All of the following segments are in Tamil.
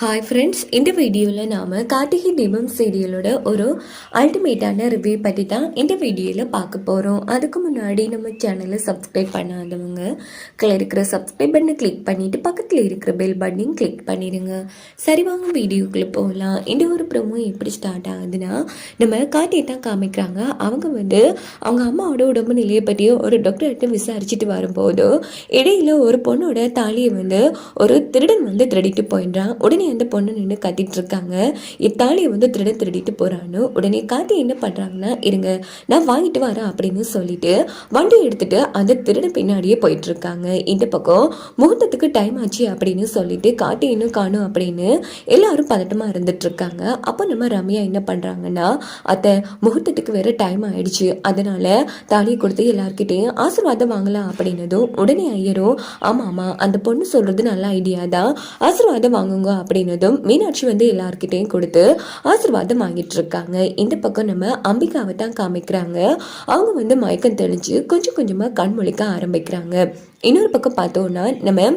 ஹாய் ஃப்ரெண்ட்ஸ் இந்த வீடியோவில் நாம் கார்த்திகை தீபம் சீரியலோட ஒரு அல்டிமேட்டான ரிவ்யூ பற்றி தான் இந்த வீடியோவில் பார்க்க போகிறோம் அதுக்கு முன்னாடி நம்ம சேனலை சப்ஸ்கிரைப் பண்ணாதவங்க கீழே இருக்கிற சப்ஸ்கிரைப் பண்ணை கிளிக் பண்ணிவிட்டு பக்கத்தில் இருக்கிற பெல் பட்டனையும் கிளிக் பண்ணிடுங்க. சரி வாங்க வீடியோக்குள்ளே போகலாம் இந்த ஒரு ப்ரோமோ எப்படி ஸ்டார்ட் ஆகுதுன்னா நம்ம கார்த்திகை தான் காமிக்கிறாங்க. அவங்க வந்து அவங்க அம்மாவோட உடம்பு நிலையை பற்றி ஒரு டாக்டர்கிட்ட விசாரிச்சுட்டு வரும்போது இடையில ஒரு பொண்ணோட தாலியை வந்து ஒரு திருடன் வந்து திருடிட்டு போயிடுறான். உடனே அந்த பொண்ணு நின்று கத்திட்டு இருக்காங்க இத்தாலியை வந்து திருட திருடிட்டு போறான்னு உடனே காத்தி என்ன பண்றாங்கன்னா இருங்க நான் வாங்கிட்டு வரேன் அப்படின்னு சொல்லிட்டு வண்டி எடுத்துட்டு அந்த திருடன் பின்னாடியே போயிட்டு இருக்காங்க இந்த பக்கம் முகூர்த்தத்துக்கு டைம் ஆச்சு அப்படின்னு சொல்லிட்டு காட்டி இன்னும் காணும் அப்படின்னு எல்லாரும் பதட்டமா இருந்துட்டு இருக்காங்க அப்போ நம்ம ரம்யா என்ன பண்றாங்கன்னா அத்தை முகூர்த்தத்துக்கு வேற டைம் ஆயிடுச்சு. அதனால தாலியை கொடுத்து எல்லார்கிட்டையும் ஆசீர்வாதம் வாங்கலாம் அப்படின்னதும் உடனே ஐயரும் ஆமா ஆமா அந்த பொண்ணு சொல்றது நல்ல ஐடியா தான். ஆசீர்வாதம் வாங்குங்க அப்படின்னு அப்படின்னதும் மீனாட்சி வந்து எல்லாருக்கிட்டையும் கொடுத்து ஆசீர்வாதம் வாங்கிட்டு இருக்காங்க இந்த பக்கம் நம்ம அம்பிகாவை தான் காமிக்கிறாங்க. அவங்க வந்து மயக்கம் தெளிஞ்சு கொஞ்சம் கொஞ்சமா கண் முழிக்க ஆரம்பிக்கிறாங்க. இன்னொரு பக்கம் பார்த்தோன்னா நம்ம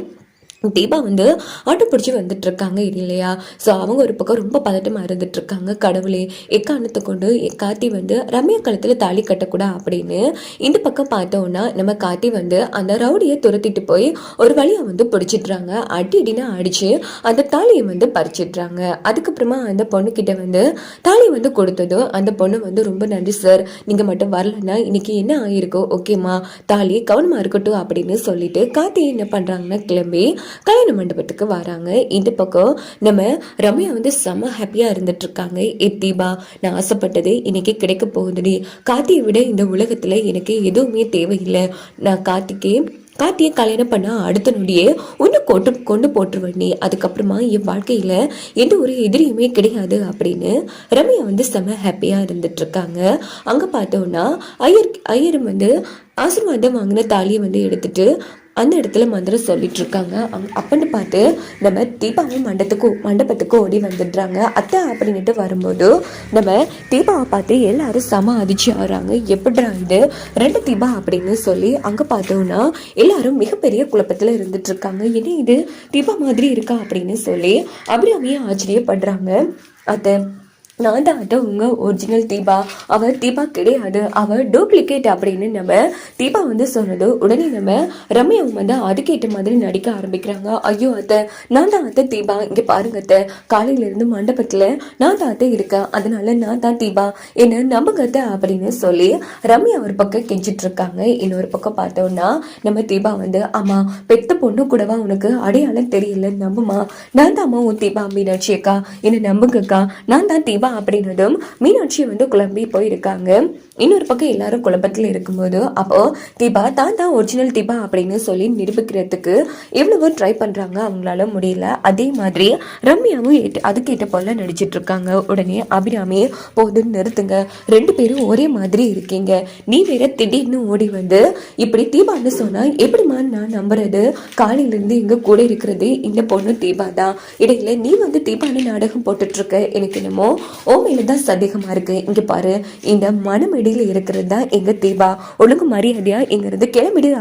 தீபா வந்து ஆட்டோ பிடிச்சி வந்துட்டு இருக்காங்க இல்லையா? ஸோ அவங்க ஒரு பக்கம் ரொம்ப பதட்டமாக இருந்துட்டு இருக்காங்க கடவுளே. எக்காரணத்தை கொண்டு எ- கார்த்தி வந்து ரம்யா கழுத்தில் தாலி கட்டக்கூடா அப்படின்னு இந்த பக்கம் பார்த்தோன்னா நம்ம கார்த்தி வந்து அந்த ரவுடியை துரத்திட்டு போய் ஒரு வழியை வந்து பிடிச்சிடுறாங்க அடி அடினா அடிச்சு அந்த தாலியை வந்து பறிச்சிடுறாங்க அதுக்கப்புறமா அந்த பொண்ணுக்கிட்ட வந்து தாலி வந்து கொடுத்ததும் அந்த பொண்ணு வந்து ரொம்ப நன்றி சார் நீங்கள் மட்டும் வரலன்னா இன்னைக்கு என்ன ஆகிருக்கோ ஓகேம்மா தாலி கவனமாக இருக்கட்டும் அப்படின்னு சொல்லிட்டு கார்த்தி என்ன பண்ணுறாங்கன்னா கிளம்பி கல்யாண மண்டபத்துக்கு வராங்க. இந்த பக்கம் நம்ம ரம்யா வந்து செம்ம ஹாப்பியாக இருந்துட்டு இருக்காங்க ஏ தீபா நான் ஆசைப்பட்டது இன்னைக்கு கிடைக்க போகுதுடி. கார்த்தியை விட இந்த உலகத்தில் எனக்கு எதுவுமே தேவையில்லை. நான் கார்த்திக்கே கார்த்தியை கல்யாணம் பண்ணால் அடுத்த நொடியே ஒன்று கொண்டு கொண்டு போட்டுருவேன் நீ. அதுக்கப்புறமா என் வாழ்க்கையில் எந்த ஒரு எதிரியுமே கிடையாது அப்படின்னு ரம்யா வந்து செம ஹாப்பியாக இருந்துட்டு இருக்காங்க அங்கே பார்த்தோன்னா ஐயர் ஐயரும் வந்து ஆசீர்வாதம் வாங்கின தாலியை வந்து எடுத்துட்டு அந்த இடத்துல மந்திரம் சொல்லிட்டு இருக்காங்க அப்பன்னு பார்த்து நம்ம தீபாவும் மண்டத்துக்கு மண்டபத்துக்கு ஓடி வந்துடுறாங்க. அத்தை அப்படின்ட்டு வரும்போது நம்ம தீபாவை பார்த்து எல்லாரும் சம அதிர்ச்சி ஆகிறாங்க எப்படிடா இது? ரெண்டு தீபா அப்படின்னு சொல்லி அங்கே பார்த்தோம்னா எல்லாரும் மிகப்பெரிய குழப்பத்தில் இருந்துட்டு இருக்காங்க என்ன இது? தீபா மாதிரி இருக்கா அப்படின்னு சொல்லி அப்படி அவங்க ஆச்சரியப்படுறாங்க. அத்தை நான் தான் அது உங்கள் ஒரிஜினல் தீபா. அவர் தீபா கிடையாது. அவர் டூப்ளிகேட் அப்படின்னு நம்ம தீபா வந்து சொன்னது உடனே நம்ம ரம்யா வந்து அதுக்கேற்ற மாதிரி நடிக்க ஆரம்பிக்கிறாங்க. ஐயோ அத்தை நான் தான் அத்தை தீபா. இங்கே பாருங்க அத்தை. காலையிலேருந்து மண்டபத்தில் நான் தான் அத்தை இருக்கேன். அதனால நான் தான் தீபா. என்ன நம்புங்க அத்தை அப்படின்னு சொல்லி ரம்யா ஒரு பக்கம் கெஞ்சிட்டு இருக்காங்க. இன்னொரு பக்கம் பார்த்தோம்னா நம்ம தீபா வந்து ஆமாம் பெத்த பொண்ணு கூடவா உனக்கு அடையாளம் தெரியல? நம்புமா? நான் தான் அம்மா உன் தீபா மீனாட்சி அக்கா. என்ன நம்புங்கக்கா நான் தான் தீபா அப்படின்னதும் மீனாட்சி வந்து குழம்பி போயிருக்காங்க. இன்னொரு பக்கம் எல்லாரும் குழப்பத்தில் இருக்கும்போது அப்போ தீபா தான் தான் ஒரிஜினல் தீபா அப்படின்னு சொல்லி நிரூபிக்கிறதுக்கு எவ்வளவோ ட்ரை பண்ணுறாங்க அவங்களால முடியல. அதே மாதிரி ரம்யாவும் அதுக்கேற்ற போல நடிச்சிட்டு இருக்காங்க. உடனே அபிராமி போதும் நிறுத்துங்க. ரெண்டு பேரும் ஒரே மாதிரி இருக்கீங்க. நீ வேற திடீர்னு ஓடி வந்து இப்படி தீபான்னு சொன்னா எப்படிம்மா நான் நம்புறது? காலையிலேருந்து எங்கள் கூட இருக்கிறது இந்த பொண்ணு தீபா தான் இடையில நீ வந்து தீபான்னு நாடகம் போட்டுட்டு இருக்க. எனக்கு என்னமோ உண்மையில தான் சந்தேகமாக இருக்கு. இங்க பாரு இந்த மனமெடியில இருக்கிறது தான் எங்க தீபா ஒழுங்கு மரியாதையா இங்க இருந்து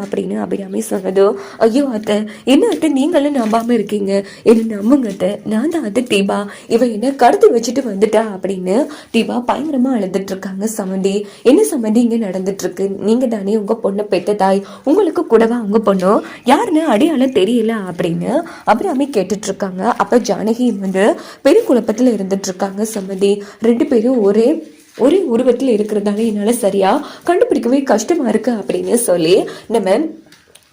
அப்படின்னு அபிராமி சொன்னதோ. ஐயோ அத்தை என்ன அத்தை? நீங்களும் நம்பாம இருக்கீங்க. என்ன நம்புங்க அத்தை. நான் தான் அத்தை தீபா இவ என்ன கடத்தி வச்சுட்டு வந்துட்டா அப்படின்னு தீபா பயங்கரமா அழுதுட்டு இருக்காங்க சமந்தி. என்ன சமந்தி இங்க நடந்துட்டு இருக்கு? நீங்க தானே உங்க பொண்ணை பெத்த தாய். உங்களுக்கு கூடவா உங்கள் பொண்ணும் யாருன்னு அடையாளம் தெரியல அப்படின்னு அபிராமி கேட்டுட்டு இருக்காங்க. அப்ப ஜானகி வந்து பெரிய குழப்பத்தில் இருந்துட்டு இருக்காங்க சம்மதி ரெண்டு பேரும் ஒரே ஒரே உருவத்தில் இருக்கிறதால என்னால சரியா கண்டுபிடிக்கவே கஷ்டமா இருக்கு அப்படின்னு சொல்லி நம்ம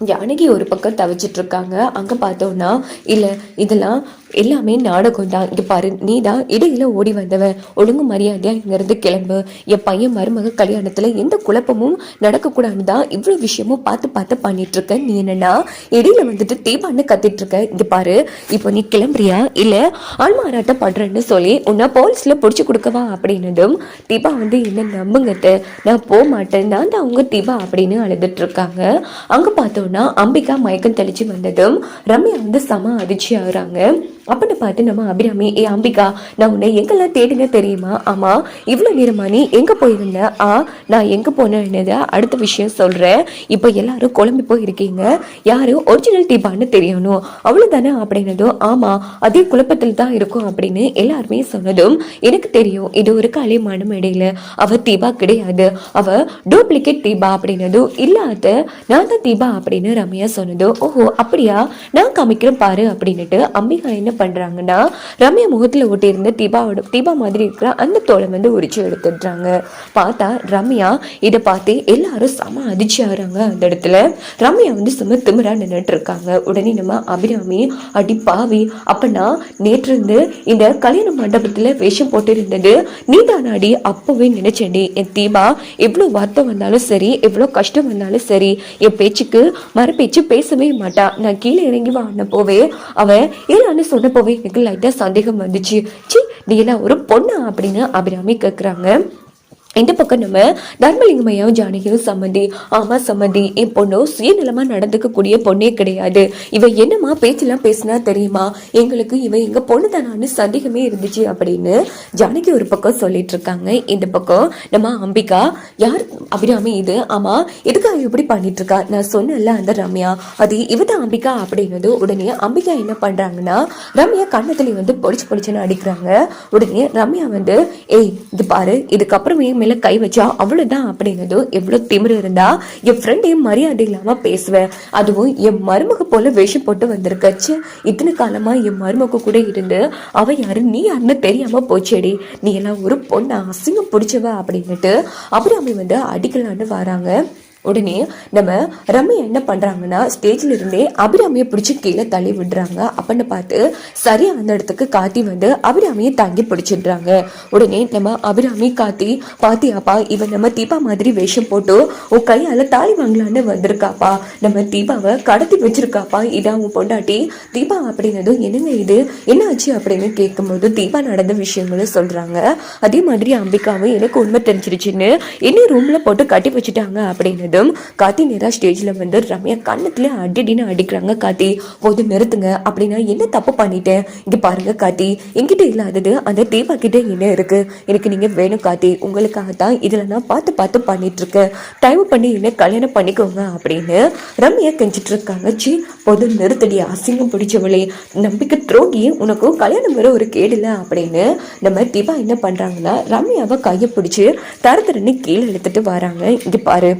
ஜானகி ஒரு பக்கம் தவிச்சிட்டு இருக்காங்க. அங்க பார்த்தோம்னா இல்ல இதெல்லாம் எல்லாமே நாடகம் தான் இங்கே பாரு நீ தான் இடையில ஓடி வந்தவன் ஒழுங்கு மரியாதையாக இங்கேருந்து கிளம்பு. என் பையன் மருமக கல்யாணத்தில் எந்த குழப்பமும் நடக்கக்கூடாதுன்னு தான் இவ்வளோ விஷயமும் பார்த்து பார்த்து பண்ணிட்டு இருக்க நீ என்னன்னா இடையில வந்துட்டு தீபான்னு கத்திட்டு இருக்க இங்க பாரு இப்போ நீ கிளம்புறியா? இல்லை ஆன்மாராட்டம் பண்ணுறேன்னு சொல்லி உன்னை போலீஸில் பிடிச்சி கொடுக்கவா அப்படின்னதும் தீபா வந்து என்ன நம்புங்க நான் போக மாட்டேன். நான் தான் அவங்க தீபா அப்படின்னு அழுதுட்டு இருக்காங்க பார்த்தோன்னா அம்பிகா மயக்கம் தெளிச்சு வந்ததும் ரம்யா வந்து சம அதிர்ச்சி ஆகுறாங்க அப்படின்னு பார்த்து நம்ம அபிராமி ஏ அம்பிகா நான் உன்னை எங்கெல்லாம் தேடின தெரியுமா? ஆமா இவ்வளோ நேரமா நீ எங்க போயிருந்த? ஆ நான் எங்க போனேன்னு அடுத்த விஷயம் சொல்றேன். இப்போ எல்லாரும் குழம்பி போயிருக்கீங்க. யாரு? ஒரிஜினல் தீபான்னு தெரியணும். அவ்வளவுதானே அப்படின்னதும் ஆமா அதே குழப்பத்தில் தான் இருக்கும் அப்படின்னு எல்லாருமே சொன்னதும் எனக்கு தெரியும் இது ஒரு களிமான இடையில. அவ தீபா கிடையாது. அவ டூப்ளிகேட் தீபா அப்படின்னதும் இல்லாத நான் தான் தீபா அப்படின்னு ரம்யா சொன்னதும் ஓஹோ அப்படியா? நான் காமிக்கிறேன் பாரு அப்படின்னுட்டு அம்பிகா என்ன பண்ணுறாங்கன்னா ரம்யா முகத்தில் ஒட்டியிருந்த தீபாவோட தீபா மாதிரி இருக்கிற அந்த தோலை வந்து உரிச்சு எடுத்துடுறாங்க. பார்த்தா ரம்யா இதை பார்த்து எல்லாரும் செம அதிர்ச்சி ஆகிறாங்க அந்த இடத்துல. ரம்யா வந்து செம திமிரா நின்றுட்டு இருக்காங்க உடனே நம்ம அபிராமி அடி பாவி அப்பனா நேற்று இருந்து இந்த கல்யாண மண்டபத்தில் வேஷம் போட்டிருந்தது. நீ தானாடி அப்போவே நினைச்சேன்டி என் தீபா எவ்வளோ வார்த்தை வந்தாலும் சரி எவ்வளோ கஷ்டம் வந்தாலும் சரி என் பேச்சுக்கு மறு பேச்சு பேசவே மாட்டா. நான் கீழே இறங்கி வாடின போவே அவன் ஏன்னு சொன்ன அனுப்பவே எனக்கு லைட்டாக சந்தேகம் வந்துச்சு. சி நீ எல்லாம் ஒரு பொண்ணா? அப்படின்னு அபிராமி கேட்குறாங்க இந்த பக்கம் நம்ம தர்மலிங்கமையாவும் ஜானகியும் சம்மந்தி ஆமா சம்மந்தி என் பொண்ணு சுயநலமா நடந்துக்கக்கூடிய பொண்ணே கிடையாது. இவ என்னமா பேச்செல்லாம் பேசினா தெரியுமா? எங்களுக்கு இவ எங்க பொண்ணு தானான்னு சந்தேகமே இருந்துச்சு அப்படின்னு ஜானகி ஒரு பக்கம் சொல்லிட்டு இருக்காங்க. இந்த பக்கம் நம்ம அம்பிகா யார்? அபிராமி இது ஆமா எதுக்காக இப்படி பண்ணிட்டு இருக்கா நான் சொன்னேன்ல அந்த ரம்யா. அது இவதான் அம்பிகா அப்படின்னது உடனே அம்பிகா என்ன பண்றாங்கன்னா ரம்யா கண்ணத்துல வந்து பொடிச்சு பொடிச்சுன்னு அடிக்கிறாங்க. உடனே ரம்யா வந்து ஏய் இது பாரு இதுக்கப்புறம் என் மேல கை வச்சா அவ்வளவுதான் அப்படின்னதும் எவ்வளவு திமிரு இருந்தா என் ஃப்ரெண்டையும் மரியாதை இல்லாம பேசுவேன் அதுவும் என் மருமக போல விஷம் போட்டு வந்திருக்கச்சு இத்தனை காலமா என் மருமக கூட இருந்து அவ யாரு? நீ யாருன்னு தெரியாம போச்சேடி. நீ எல்லாம் ஒரு பொண்ணு அசிங்கம் பிடிச்சவ அப்படின்னுட்டு அபிராமி வந்து அடிக்கலான்னு வராங்க. உடனே நம்ம ரம்யா என்ன பண்ணுறாங்கன்னா ஸ்டேஜில் இருந்தே அபிராமியை பிடிச்சி கீழே தள்ளி விடுறாங்க. அப்படின்னு பார்த்து சரியா அந்த இடத்துக்கு காத்தி வந்து அபிராமியை தாங்கி பிடிச்சிடுறாங்க. உடனே நம்ம அபிராமி காத்தி பாத்தியாப்பா இவன் நம்ம தீபா மாதிரி வேஷம் போட்டு உன் கையால் தாலி வாங்கலான்னு வந்திருக்காப்பா. நம்ம தீபாவை கடத்தி வச்சிருக்காப்பா. இதான் உன் பொண்டாட்டி. தீபா அப்படின்னதும் என்னங்க இது? என்ன ஆச்சு அப்படின்னு கேட்கும்போது தீபா நடந்த விஷயங்களும் சொல்கிறாங்க அதே மாதிரி அம்பிகாவும் எனக்கு உண்மை தெரிஞ்சிருச்சுன்னு என்ன ரூமில் போட்டு கட்டி வச்சுட்டாங்க அப்படின்னதும் காத்தி நேரா ஸ்டேஜில் வந்து ரம்யா கண்ணத்தில் அடிடின்னு அடிக்கிறாங்க. காத்தி போது நிறுத்துங்க. அப்படின்னா என்ன தப்பு பண்ணிட்டேன்? இங்கே பாருங்க காத்தி என்கிட்ட இல்லாதது அந்த தீபா கிட்ட என்ன இருக்கு? எனக்கு நீங்கள் வேணும் காத்தி உங்களுக்காக தான் இதுல நான் பார்த்து பார்த்து பண்ணிட்டு இருக்கேன் டைம் பண்ணி என்ன கல்யாணம் பண்ணிக்கோங்க அப்படின்னு ரம்யா கெஞ்சிட்டு இருக்காங்க. சி போது நிறுத்தடி அசிங்கம் பிடிச்சவளே. நம்பிக்கை துரோகி உனக்கும் கல்யாணம் வர ஒரு கேடுல அப்படின்னு நம்ம தீபா என்ன பண்ணுறாங்கன்னா ரம்யாவை கையை பிடிச்சி தர தரன்னு கீழே எடுத்துட்டு வராங்க. இங்கே பாரு.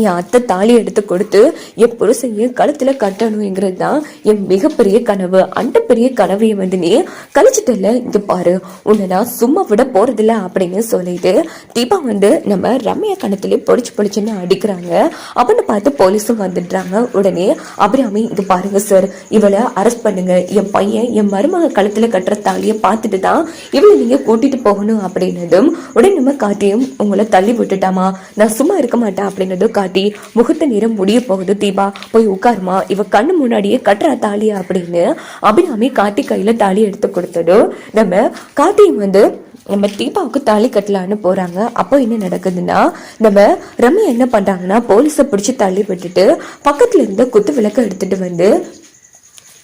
என் அத்தை தாலி எடுத்து கொடுத்து என் புருஷைய கழுத்துல கட்டணுங்கிறது தான் என் மிகப்பெரிய கனவு. அந்த பெரிய கனவையை வந்து நீ கழிச்சிட்டல இங்க பாரு உன்னை நான் சும்மா விட போறதில்ல அப்படின்னு சொல்லிட்டு தீபா வந்து நம்ம ரம்யா கணத்துல பொடிச்சு பொடிச்சுன்னு அடிக்கிறாங்க. அப்படின்னு பார்த்து போலீஸும் வந்துடுறாங்க. உடனே அபிராமி இங்க பாருங்க சார் இவளை அரெஸ்ட் பண்ணுங்க. என் பையன் என் மருமக கழுத்துல கட்டுற தாலியை பார்த்துட்டு தான் இவளை நீங்க கூட்டிட்டு போகணும் அப்படின்னதும் உடனே நம்ம காட்டியும் உங்களை தள்ளி விட்டுட்டாமா? நான் சும்மா இருக்க மாட்டேன் அப்படின்னதும் காட்டி முகத்த நேரம் முடிய போகுது தீபா. போய் உட்காருமா. இவ கண்ணு முன்னாடியே கட்டுறா தாலியா அப்படின்னு அபிராமி காத்தி கையில தாலி எடுத்து கொடுத்ததும் நம்ம காத்தியும் வந்து நம்ம தீபாவுக்கு தாலி கட்டலான்னு போறாங்க. அப்போ என்ன நடக்குதுன்னா நம்ம ரம்யா என்ன பண்றாங்கன்னா போலீஸை பிடிச்சி தள்ளி விட்டுட்டு பக்கத்துல இருந்த குத்து விளக்க எடுத்துட்டு வந்து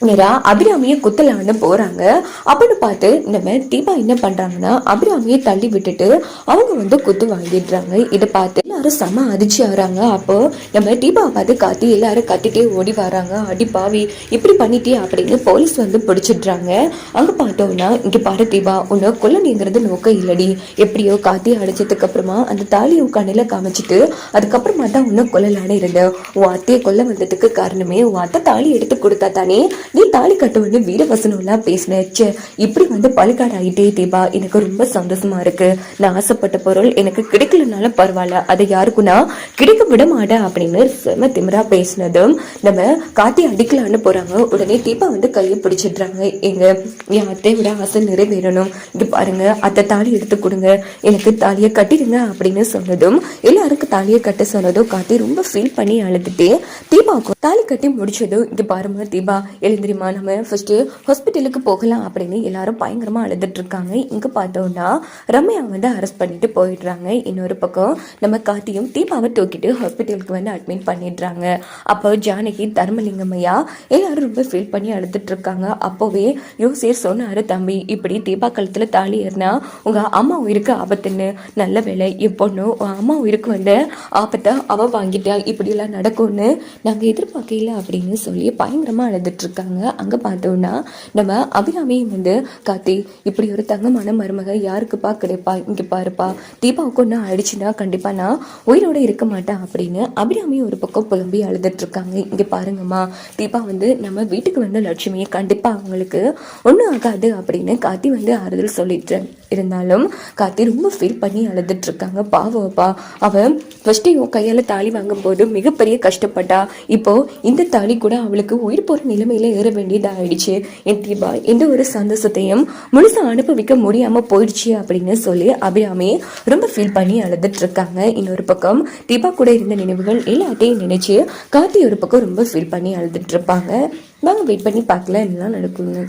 நேரா அபிராமியை குத்தலான்னு போறாங்க. அப்படின்னு பார்த்து நம்ம தீபா என்ன பண்றாங்கன்னா அபிராமியை தள்ளி விட்டுட்டு அவங்க வந்து குத்து வாங்கிடுறாங்க. இதை பார்த்து எல்லாரும் செம அதிர்ச்சி ஆகுறாங்க. அப்போ நம்ம தீபாவை பார்த்து காத்தி எல்லாரும் கத்திட்டே ஓடி வராங்க. அடி பாவி இப்படி பண்ணிட்டே அப்படின்னு போலீஸ் வந்து பிடிச்சிடுறாங்க. அங்க பார்த்தோம்னா இங்க பாரு தீபா உன்னை கொல்லணிங்கிறது நோக்கம் இல்லடி. எப்படியோ காத்தி அடைச்சதுக்கு அப்புறமா அந்த தாலியை உன் கண்ணில காமிச்சிட்டு அதுக்கப்புறமா தான் உன்னை கொல்லலான்னு இருந்தேன். உன் அத்தையை கொல்ல வந்ததுக்கு காரணமே உன் அத்தை தாலி எடுத்து கொடுத்தா தானே நீ தாலி கட்ட வந்து வீரவசனம்லாம் பேசினேச்சு. ச்சே இப்படி வந்து பழுக்காடு ஆயிட்டே தீபா எனக்கு ரொம்ப சந்தோஷமா இருக்கு. நான் ஆசைப்பட்ட பொருள் எனக்கு கிடைக்கலனாலும் பரவாயில்ல. அதை யாருக்குன்னா கிடைக்க விட மாட்டேன் அப்படின்னு செம திமிரா பேசினதும் நம்ம காட்டி அடிக்கலான்னு போறாங்க. உடனே தீபா வந்து கையை பிடிச்சிடுறாங்க. எங்க என் அத்தையோட ஆசை நிறைவேறணும். இங்க பாருங்க அத்தை தாலி எடுத்து கொடுங்க. எனக்கு தாலியை கட்டிடுங்க அப்படின்னு சொன்னதும் எல்லாருக்கும் தாலியை கட்ட சொன்னதும் காட்டி ரொம்ப ஃபீல் பண்ணி அழுதுட்டே தீபாவுக்கும் தாலி கட்டி முடிச்சதும் இங்க பாருங்க தீபா எழுந்து தெரியுமா நம்ம ஃபஸ்ட்டு ஹாஸ்பிட்டலுக்கு போகலாம் அப்படின்னு எல்லாரும் பயங்கரமாக அழுதுட்டு இங்கே பார்த்தோன்னா பார்த்தோம்னா ரம்யா வந்து அரெஸ்ட் பண்ணிட்டு போயிடுறாங்க. இன்னொரு பக்கம் நம்ம கார்த்தியும் தீபாவை தூக்கிட்டு ஹாஸ்பிட்டலுக்கு வந்து அட்மிட் பண்ணிடுறாங்க. அப்போ ஜானகி தர்மலிங்கம்மையா எல்லாரும் ரொம்ப ஃபீல் பண்ணி அழுதுட்ருக்காங்க அப்போவே யோசியர் சொன்னாரு தம்பி இப்படி தீபா கழுத்துல தாலி ஏறினா உங்கள் அம்மா உயிருக்கு ஆபத்துன்னு. நல்ல வேலை என் பொண்ணு அம்மா உயிருக்கு வந்த ஆபத்தை அவ வாங்கிட்டா இப்படியெல்லாம் நடக்கும்னு நாங்கள் எதிர்பார்க்கல அப்படின்னு சொல்லி பயங்கரமாக அழுதுட்ருக்காங்க இருக்காங்க. அங்கே பார்த்தோம்னா நம்ம அபிராமியும் வந்து கார்த்தி இப்படி ஒரு தங்கமான மருமக யாருக்குப்பா கிடைப்பா? இங்கே பாருப்பா. தீபாவுக்கு ஒன்று ஆயிடுச்சுன்னா கண்டிப்பாக நான் உயிரோட இருக்க மாட்டேன் அப்படின்னு அபிராமி ஒரு பக்கம் புலம்பி அழுதுட்ருக்காங்க இங்கே பாருங்கம்மா. தீபா வந்து நம்ம வீட்டுக்கு வந்த லட்சுமியை கண்டிப்பாக அவங்களுக்கு ஒன்றும் ஆகாது அப்படின்னு கார்த்தி வந்து ஆறுதல் சொல்லிட்டு இருந்தாலும் கார்த்தி ரொம்ப ஃபீல் பண்ணி அழுதுட்டு இருக்காங்க. பாவப்பா அவன் ஃபஸ்ட்டு இவன் கையால் தாலி வாங்கும்போது மிகப்பெரிய கஷ்டப்பட்டா. இப்போ இந்த தாலி கூட அவளுக்கு உயிர் போகிற நிலைமையில ஏற வேண்டியதாகிடுச்சு என் தீபா எந்த ஒரு சந்தோஷத்தையும் முழுசாக அனுபவிக்க முடியாமல் போயிடுச்சு அப்படின்னு சொல்லி அபிராமி ரொம்ப ஃபீல் பண்ணி அழுதுட்டு இருக்காங்க. இன்னொரு பக்கம் தீபா கூட இருந்த நினைவுகள் எல்லாத்தையும் நினைச்சு கார்த்தி ஒரு பக்கம் ரொம்ப ஃபீல் பண்ணி அழுதுட்டு இருப்பாங்க. வெயிட் பண்ணி பார்க்கல என்னலாம் நடக்குங்க